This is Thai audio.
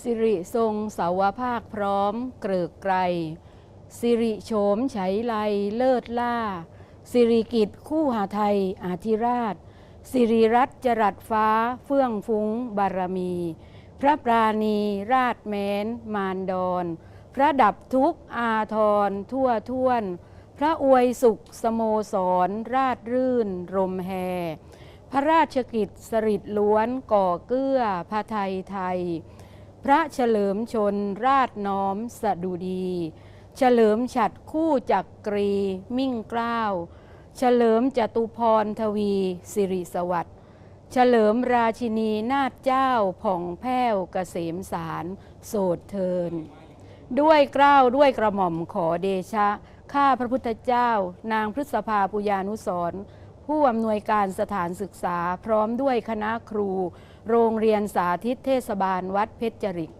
สิริทรงเสาวภาคพร้อมเกริกไกรสิริโฉมไฉไลเลิศล่า สิริกิจคู่หาไทยอาธิราช สิริรัตจรัสฟ้าเฟื่องฟุ้งบารมี พระปราณีราชแมนมารดอนพระดับทุกอาทรทั่วท่วน พระอวยสุขสโมสร ราชรื่น รมแฮ พระราชกิจสริดล้วนก่อเกื้อพระไทยไทย พระเฉลิมชนราชน้อมสดุดี เฉลิมฉัดคู่จักกรีมิ่งเกล้าวเฉลิมจตุพรทวี สิริสวัสดิ์เฉลิมราชินีนาถเจ้าผ่องแผ้วเกษมสารโสดเทิน ด้วยเกล้าวด้วยกระหม่อมขอเดชะ ข้าพระพุทธเจ้า นางพฤษภาปุยานุสร ผู้อำนวยการสถานศึกษาพร้อมด้วยคณะครู โรงเรียนสาธิตเทศบาลวัดเพชรจริก